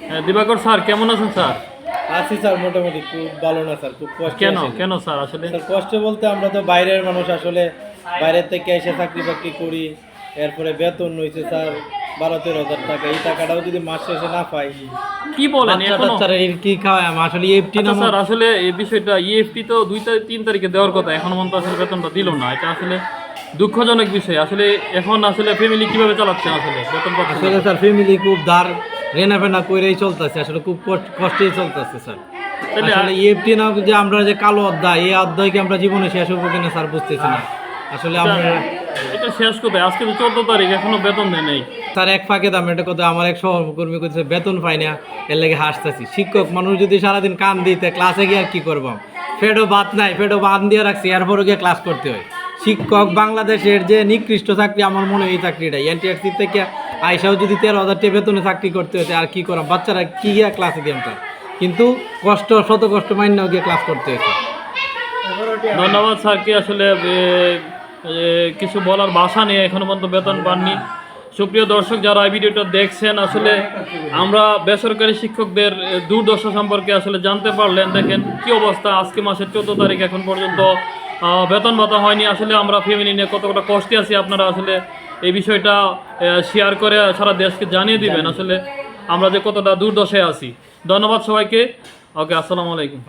হ্যাঁ, দিবাকর স্যার কেমন আছেন স্যার? আছি স্যার মোটামুটি খুব ভালো না স্যার খুব কষ্ট কেন? কেন স্যার আসলে? স্যার কষ্ট বলতে আমরা তো বাইরের মানুষ আসলে বাইরের থেকে এসে চাকরি বাকরি করি এরপরে বেতন হয়েছে স্যার বারো তেরো হাজার টাকা এই টাকাটাও যদি মাস শেষে না পাই। কি বলেন এখনও? টাচ্চারা এর কি খাওয়ায় আসলে এফটি আচ্ছা, নামক স্যার আসলে এই বিষয়টা ইএফটি তো দুই তারিখ তিন তারিখে দেওয়ার কথা এখন পর্যন্ত আসলে বেতনটা দিল না এটা আসলে দুঃখজনক বিষয়। আসলে এখন আসলে ফ্যামিলি কীভাবে চালাচ্ছেন আসলে বেতন আসলে স্যার ফ্যামিলি খুব ধার রেনা ফেনা করেই চলতেছে আসলে খুব কষ্ট- কষ্টেই চলতেছে স্যার। আসলে এফটি না যে আমরা যে কালো অধ্যায় এই অধ্যায়কে আমরা জীবনে শেষ হব কিনা স্যার বুঝতেছি না। আসলে আমরা এটা শেষ কোথায় আজকে তো চোদ্দ তারিখ এখনও বেতন দেয় নেই। তার এক ফাঁকে দাম এটা কথা আমার এক সহকর্মী করছে বেতন পাই না এর লেগে হাসতেছি। শিক্ষক মানুষ যদি সারাদিন কান দিতে ক্লাসে গিয়ে আর কি করবাম ফেডও বাদ নাই ফেডও বাদ দিয়ে রাখছি এরপরও গিয়ে ক্লাস করতে হয়। শিক্ষক বাংলাদেশের যে নিকৃষ্ট চাকরি আমার মনে হয় এই চাকরিটাই। এনটিআরসি থেকে আইসাও যদি তেরো হাজার টাকা বেতনে চাকরি করতে হতে আর কি করা বাচ্চারা কি গিয়ে ক্লাসে স্যার কিন্তু কষ্ট শত কষ্ট মান্যও গিয়ে ক্লাস করতে হয়েছে ধন্যবাদ স্যারকে আসলে এ, এ, কিছু বলার ভাষা নেই এখনও পর্যন্ত বেতন পাননি। সুপ্রিয় দর্শক যারা এই ভিডিওটা দেখছেন আসলে আমরা বেসরকারি শিক্ষকদের দুর্দশা সম্পর্কে আসলে জানতে পারলেন। দেখেন কি অবস্থা আজকে মাসের চোদ্দ তারিখ এখন পর্যন্ত বেতন ভাতা হয়নি। আসলে আমরা ফ্যামিলি নিয়ে কতটা কষ্টে আছি আপনারা আসলে এই বিষয়টা শেয়ার করে সারা দেশকে জানিয়ে দিবেন। আসলে আমরা যে কতটা দুর্দশায় আছি। ধন্যবাদ সবাইকে। ওকে আসসালামু আলাইকুম।